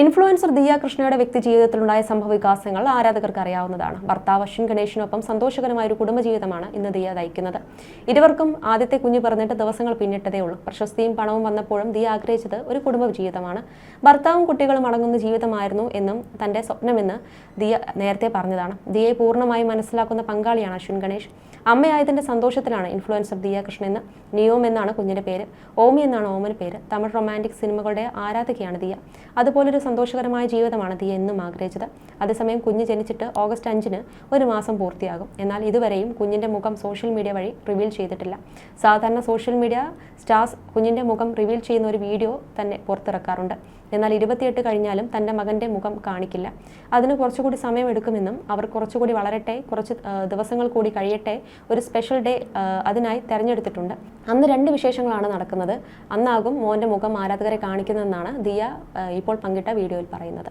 Influencer Diya കൃഷ്ണയുടെ വ്യക്തി ജീവിതത്തിലുണ്ടായ സംഭവ വികാസങ്ങൾ ആരാധകർക്ക് അറിയാവുന്നതാണ്. ഭർത്താവ് അശ്വിൻ ഗണേഷിനൊപ്പം സന്തോഷകരമായ ഒരു കുടുംബജീവിതമാണ് ഇന്ന് ദിയ നയിക്കുന്നത്. ഇരുവർക്കും ആദ്യത്തെ കുഞ്ഞ് പറഞ്ഞിട്ട് ദിവസങ്ങൾ പിന്നിട്ടതേ ഉള്ളൂ. പ്രശസ്തിയും പണവും വന്നപ്പോഴും ദിയ ആഗ്രഹിച്ചത് ഒരു കുടുംബ ജീവിതമാണ് ഭർത്താവും കുട്ടികളും അടങ്ങുന്ന ജീവിതമായിരുന്നു എന്നും തന്റെ സ്വപ്നമെന്ന് ദിയ നേരത്തെ പറഞ്ഞതാണ്. ദിയയെ പൂർണമായി മനസ്സിലാക്കുന്ന പങ്കാളിയാണ് അശ്വിൻ ഗണേഷ്. അമ്മയായതിന്റെ സന്തോഷത്തിലാണ് ഇൻഫ്ലുവൻസർ ദിയ കൃഷ്ണൻ എന്ന് നിയോം എന്നാണ് കുഞ്ഞിന്റെ പേര് ഓമി എന്നാണ് ഓമന് പേര്. തമിഴ് റൊമാന്റിക് സിനിമകളുടെ ആരാധകയാണ് ദിയ. അതുപോലൊരു സന്തോഷകരമായ ജീവിതമാണ് ദിയ എന്നും ആഗ്രഹിച്ചത്. അതേസമയം കുഞ്ഞ് ജനിച്ചിട്ട് ഓഗസ്റ്റ് അഞ്ചിന് ഒരു മാസം പൂർത്തിയാകും. എന്നാൽ ഇതുവരെയും കുഞ്ഞിന്റെ മുഖം സോഷ്യൽ മീഡിയ വഴി റിവീൽ ചെയ്തിട്ടില്ല. സാധാരണ സോഷ്യൽ മീഡിയ സ്റ്റാർസ് കുഞ്ഞിന്റെ മുഖം റിവീൽ ചെയ്യുന്ന ഒരു വീഡിയോ തന്നെ പുറത്തിറക്കാറുണ്ട്. എന്നാൽ ഇരുപത്തിയെട്ട് കഴിഞ്ഞാലും തന്റെ മകന്റെ മുഖം കാണിക്കില്ല. അതിന് കുറച്ചുകൂടി സമയമെടുക്കുമെന്നും അവർ കുറച്ചുകൂടി വളരട്ടെ കുറച്ച് ദിവസങ്ങൾ കൂടി കഴിയട്ടെ ഒരു സ്പെഷ്യൽ ഡേ അതിനായി തിരഞ്ഞെടുത്തിട്ടുണ്ട്. അന്ന് രണ്ട് വിശേഷങ്ങളാണ് നടക്കുന്നത്. അന്നാകും മോന്റെ മുഖം ആരാധകരെ കാണിക്കുന്നതെന്നാണ് ദിയ ഇപ്പോൾ പങ്കിട്ട വീഡിയോയിൽ പറയുന്നത്.